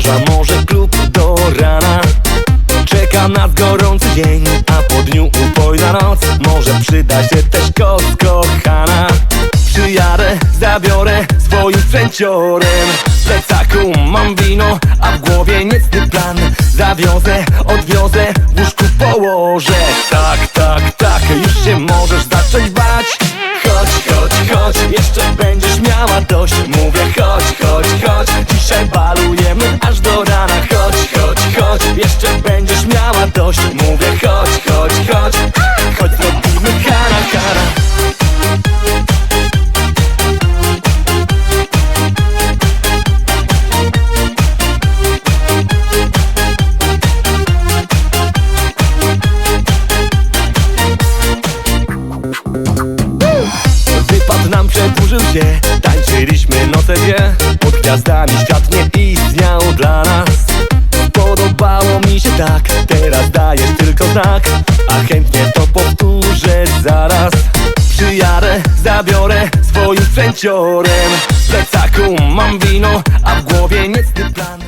plaża, może klub do rana. Czeka nas gorący dzień, a po dniu upojna noc. Może przyda się też koc kochana. Przyjadę, zabiorę swoim sprzęciorem. W plecaku mam wino, a w głowie niecny plan. Zawiozę, odwiozę, w łóżku położę. Tak, tak, tak, już się możesz zacząć bać. Chodź, chodź, chodź, jeszcze będziesz miała dość Przedłużył się. Tańczyliśmy noce dwie. Pod gwiazdami świat nie istniał dla nas. Podobało mi się tak Teraz dajesz tylko znak. A chętnie to powtórzę zaraz. Przyjadę, zabiorę swoim sprzęciorem W plecaku mam wino A w głowie niecny plan